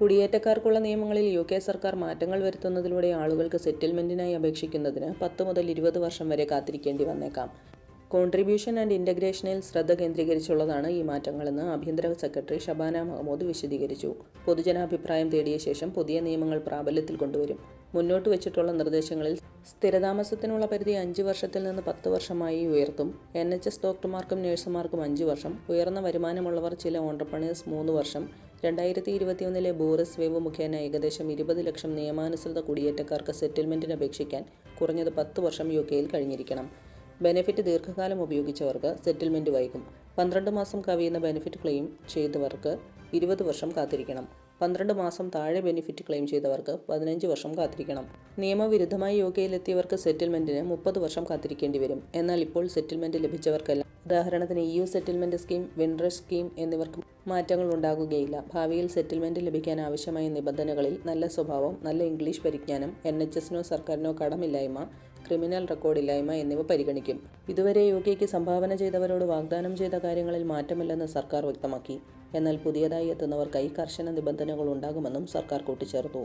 കുടിയേറ്റക്കാർക്കുള്ള നിയമങ്ങളിൽ U K സർക്കാർ മാറ്റങ്ങൾ വരുത്തുന്നതിലൂടെ ആളുകൾക്ക് സെറ്റിൽമെന്റിനായി അപേക്ഷിക്കുന്നതിന് പത്ത് മുതൽ ഇരുപത് വർഷം വരെ കാത്തിരിക്കേണ്ടി വന്നേക്കാം. കോൺട്രിബ്യൂഷൻ ആൻഡ് ഇന്റഗ്രേഷനിൽ ശ്രദ്ധ കേന്ദ്രീകരിച്ചുള്ളതാണ് ഈ മാറ്റങ്ങളെന്ന് ആഭ്യന്തര സെക്രട്ടറി ഷബാന മഹമ്മൂദ് വിശദീകരിച്ചു. പൊതുജനാഭിപ്രായം തേടിയ ശേഷം പുതിയ നിയമങ്ങൾ പ്രാബല്യത്തിൽ കൊണ്ടുവരും. മുന്നോട്ട് വെച്ചിട്ടുള്ള നിർദ്ദേശങ്ങളിൽ സ്ഥിരതാമസത്തിനുള്ള പരിധി അഞ്ച് വർഷത്തിൽ നിന്ന് പത്ത് വർഷമായി ഉയർത്തും. എൻ എച്ച് എസ് ഡോക്ടർമാർക്കും നഴ്സുമാർക്കും അഞ്ച് വർഷം. ഉയർന്ന വരുമാനമുള്ളവർ ചില ഓണ്ടർപ്രണേഴ്സ് മൂന്ന് വർഷം. രണ്ടായിരത്തി ഇരുപത്തിയൊന്നിലെ ബോറിസ് വേവ് മുഖേന ഏകദേശം ഇരുപത് ലക്ഷം നിയമാനുസൃത കുടിയേറ്റക്കാർക്ക് സെറ്റിൽമെന്റിന് അപേക്ഷിക്കാൻ കുറഞ്ഞത് പത്ത് വർഷം യു കെയിൽ കഴിഞ്ഞിരിക്കണം. ബെനിഫിറ്റ് ദീർഘകാലം ഉപയോഗിച്ചവർക്ക് സെറ്റിൽമെന്റ് വൈകും. പന്ത്രണ്ട് മാസം കവിയുന്ന ബെനിഫിറ്റ് ക്ലെയിം ചെയ്തവർക്ക് ഇരുപത് വർഷം കാത്തിരിക്കണം. പന്ത്രണ്ട് മാസം താഴെ ബെനിഫിറ്റ് ക്ലെയിം ചെയ്തവർക്ക് പതിനഞ്ച് വർഷം കാത്തിരിക്കണം. നിയമവിരുദ്ധമായി യോഗയിലെത്തിയവർക്ക് സെറ്റിൽമെന്റിന് മുപ്പത് വർഷം കാത്തിരിക്കേണ്ടി വരും. എന്നാൽ ഇപ്പോൾ സെറ്റിൽമെന്റ് ലഭിച്ചവർക്കെല്ലാം. ഉദാഹരണത്തിന് E U settlement scheme Windrush scheme എന്നിവർക്ക് മാറ്റങ്ങൾ ഉണ്ടാകുകയില്ല. ഭാവിയിൽ സെറ്റിൽമെന്റ് ലഭിക്കാൻ ആവശ്യമായ നിബന്ധനകളിൽ നല്ല സ്വഭാവം നല്ല ഇംഗ്ലീഷ് പരിജ്ഞാനം എൻ എച്ച് എസിനോ സർക്കാരിനോ കടമില്ലായ്മ ക്രിമിനൽ റെക്കോർഡില്ലായ്മ എന്നിവ പരിഗണിക്കും. ഇതുവരെ യു കെക്ക് സംഭാവന ചെയ്തവരോട് വാഗ്ദാനം ചെയ്ത കാര്യങ്ങളിൽ മാറ്റമില്ലെന്ന് സർക്കാർ വ്യക്തമാക്കി. എന്നാൽ പുതിയതായി എത്തുന്നവർക്കായി കർശന നിബന്ധനകൾ ഉണ്ടാകുമെന്നും സർക്കാർ കൂട്ടിച്ചേർത്തു.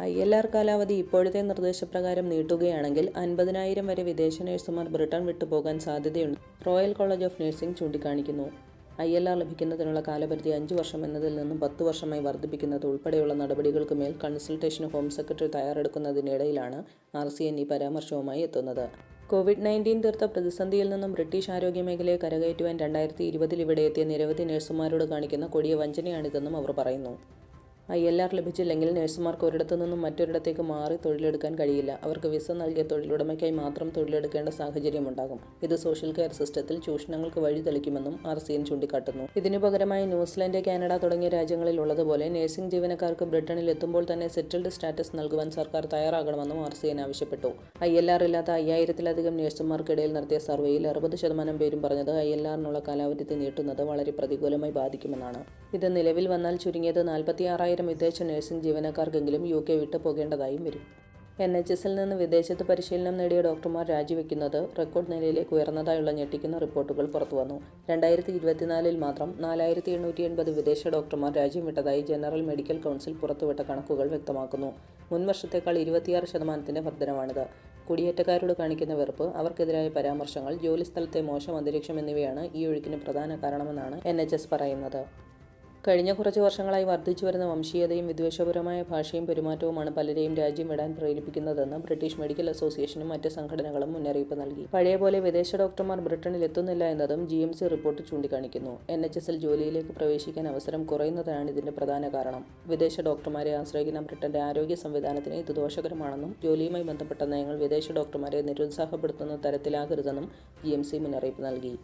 ഐ എൽ ആർ കാലാവധി ഇപ്പോഴത്തെ നിർദ്ദേശപ്രകാരം നീട്ടുകയാണെങ്കിൽ അൻപതിനായിരം വരെ വിദേശ നഴ്സുമാർ ബ്രിട്ടൻ വിട്ടുപോകാൻ സാധ്യതയുണ്ട്. റോയൽ കോളേജ് ഓഫ് നഴ്സിംഗ് ചൂണ്ടിക്കാണിക്കുന്നു. ഐ എൽ ആർ ലഭിക്കുന്നതിനുള്ള കാലപരിധി അഞ്ച് വർഷം എന്നതിൽ നിന്നും പത്ത് വർഷമായി വർദ്ധിപ്പിക്കുന്നത് ഉൾപ്പെടെയുള്ള നടപടികൾക്ക് മേൽ കൺസൾട്ടേഷൻ ഹോം സെക്രട്ടറി തയ്യാറെടുക്കുന്നതിനിടയിലാണ് ആർ സി എൻ ഈ പരാമർശവുമായി എത്തുന്നത്. കോവിഡ് നയന്റീൻ തീർത്ത പ്രതിസന്ധിയിൽ നിന്നും ബ്രിട്ടീഷ് ആരോഗ്യ മേഖലയെ കരകയറ്റുവാൻ രണ്ടായിരത്തി ഇരുപതിൽ ഇവിടെ എത്തിയ നിരവധി നഴ്സുമാരോട് കാണിക്കുന്ന കൊടിയ വഞ്ചനയാണിതെന്നും അവർ പറയുന്നു. ഐ എൽ ആർ ലഭിച്ചില്ലെങ്കിൽ നഴ്സുമാർക്ക് ഒരിടത്തു നിന്നും മറ്റൊരിടത്തേക്ക് മാറി തൊഴിലെടുക്കാൻ കഴിയില്ല. അവർക്ക് വിസ നൽകിയ തൊഴിലുടമയ്ക്കായി മാത്രം തൊഴിലെടുക്കേണ്ട സാഹചര്യമുണ്ടാകും. ഇത് സോഷ്യൽ കെയർ സിസ്റ്റത്തിൽ ചൂഷണങ്ങൾക്ക് വഴി തെളിക്കുമെന്നും ആർ സി എൻ ചൂണ്ടിക്കാട്ടുന്നു. ഇതിനു പകരമായി ന്യൂസിലൻഡ് കാനഡ തുടങ്ങിയ രാജ്യങ്ങളിൽ ഉള്ളതുപോലെ നഴ്സിംഗ് ജീവനക്കാർക്ക് ബ്രിട്ടനിൽ എത്തുമ്പോൾ തന്നെ സെറ്റിൽഡ് സ്റ്റാറ്റസ് നൽകുവാൻ സർക്കാർ തയ്യാറാകണമെന്നും ആർ സി എൻ ആവശ്യപ്പെട്ടു. ഐ എൽ ആർ ഇല്ലാത്ത അയ്യായിരത്തിലധികം നഴ്സുമാർക്കിടയിൽ നടത്തിയ സർവേയിൽ അറുപത് ശതമാനം പേരും പറഞ്ഞത് ഐ എൽ ആറിനുള്ള കാലാവധി നീട്ടുന്നത് വളരെ പ്രതികൂലമായി ബാധിക്കുമെന്നാണ്. ഇത് നിലവിൽ വന്നാൽ ചുരുങ്ങിയത് നാൽപ്പത്തി ആറായിരം വിദേശ നഴ്സിംഗ് ജീവനക്കാർക്കെങ്കിലും യു കെ വിട്ടു പോകേണ്ടതായും വരും. എൻ എച്ച് എസിൽ നിന്ന് വിദേശത്ത് പരിശീലനം നേടിയ ഡോക്ടർമാർ രാജിവെക്കുന്നത് റെക്കോർഡ് നിലയിലേക്ക് ഉയർന്നതായുള്ള ഞെട്ടിക്കുന്ന റിപ്പോർട്ടുകൾ പുറത്തുവന്നു രണ്ടായിരത്തി ഇരുപത്തിനാലിൽ മാത്രം നാലായിരത്തി എണ്ണൂറ്റി എൺപത് വിദേശ ഡോക്ടർമാർ രാജ്യം വിട്ടതായി ജനറൽ മെഡിക്കൽ കൗൺസിൽ പുറത്തുവിട്ട കണക്കുകൾ വ്യക്തമാക്കുന്നു. മുൻ വർഷത്തേക്കാൾ ഇരുപത്തിയാറ് ശതമാനത്തിന്റെ വർധനമാണിത് കുടിയേറ്റക്കാരോട് കാണിക്കുന്ന വെറുപ്പ് അവർക്കെതിരായ പരാമർശങ്ങൾ ജോലിസ്ഥലത്തെ മോശം അന്തരീക്ഷം എന്നിവയാണ് ഈ ഒഴുക്കിന് പ്രധാന കാരണമെന്നാണ് എൻ എച്ച് എസ് പറയുന്നത്. കഴിഞ്ഞ കുറച്ച് വർഷങ്ങളായി വർദ്ധിച്ചു വരുന്ന വംശീയതയും വിദ്വേഷപരമായ ഭാഷയും പെരുമാറ്റവുമാണ് പലരെയും രാജ്യം വിടാൻ പ്രേരിപ്പിക്കുന്നതെന്ന് ബ്രിട്ടീഷ് മെഡിക്കൽ അസോസിയേഷനും മറ്റ് സംഘടനകളും മുന്നറിയിപ്പ് നൽകി. പഴയ പോലെ വിദേശ ഡോക്ടർമാർ ബ്രിട്ടനിൽ എത്തുന്നില്ല എന്നതും ജി എം സി റിപ്പോർട്ട് ചൂണ്ടിക്കാണിക്കുന്നു. എൻ എച്ച് എസിൽ ജോലിയിലേക്ക് പ്രവേശിക്കാൻ അവസരം കുറയുന്നതാണ് ഇതിന്റെ പ്രധാന കാരണം. വിദേശ ഡോക്ടർമാരെ ആശ്രയിക്കുന്ന ബ്രിട്ടന്റെ ആരോഗ്യ സംവിധാനത്തിന് ഇത് ദോഷകരമാണെന്നും ജോലിയുമായി ബന്ധപ്പെട്ട നയങ്ങൾ വിദേശ ഡോക്ടർമാരെ നിരുത്സാഹപ്പെടുത്തുന്ന തരത്തിലാകരുതെന്നും ജി എം സി മുന്നറിയിപ്പ് നൽകി.